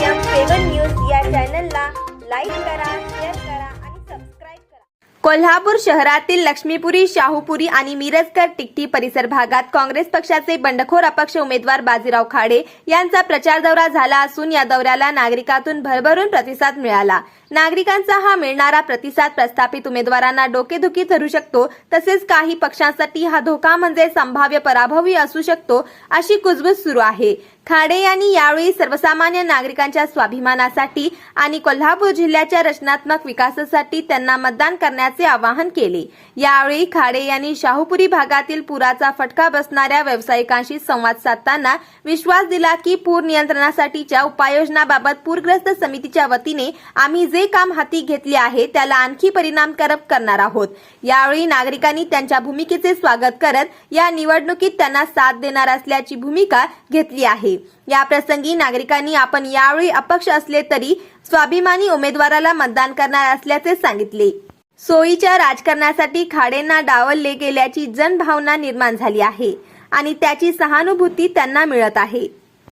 चॅनलला लाईक करा शेअर करा आणि सबस्क्राईब करा. कोल्हापूर शहरातील लक्ष्मीपुरी शाहूपुरी आणि मिरजकर टिकटी परिसर भागात काँग्रेस पक्षाचे बंडखोर अपक्ष उमेदवार बाजीराव खाडे यांचा प्रचार दौरा झाला असून या दौऱ्याला नागरिकातून भरभरून प्रतिसाद मिळाला. नागरिकांचा हा मिळणारा प्रतिसाद प्रस्थापित उमेदवारांना डोकेदुखी ठरू शकतो तसेच काही पक्षांसाठी हा धोका म्हणजे संभाव्य पराभवही असू शकतो अशी कुजबूज सुरू आहे. खाडे यांनी यावेळी सर्वसामान्य नागरिकांच्या स्वाभिमानासाठी आणि कोल्हापूर जिल्ह्याच्या रचनात्मक विकासासाठी त्यांना मतदान करण्याचे आवाहन केले. यावेळी खाडे यांनी शाहूपुरी भागातील पुराचा फटका बसणाऱ्या व्यावसायिकांशी संवाद साधताना विश्वास दिला की पूर नियंत्रणासाठीच्या उपाययोजनाबाबत पूरग्रस्त समितीच्या वतीने आम्ही जे काम हाती घेतले आहे त्याला आणखी परिणामकारक करणार आहोत. यावेळी नागरिकांनी त्यांच्या भूमिकेचे स्वागत करत या निवडणुकीत त्यांना साथ देणार असल्याची भूमिका घेतली आहे. या प्रसंगी नागरिकांनी आपण यावेळी अपक्ष असले तरी स्वाभिमानी उमेदवाराला मतदान करणार असल्याचे सांगितले. सोयीच्या राजकारणासाठी खाडेंना डावलले गेल्याची जनभावना निर्माण झाली आहे आणि त्याची सहानुभूती त्यांना मिळत आहे.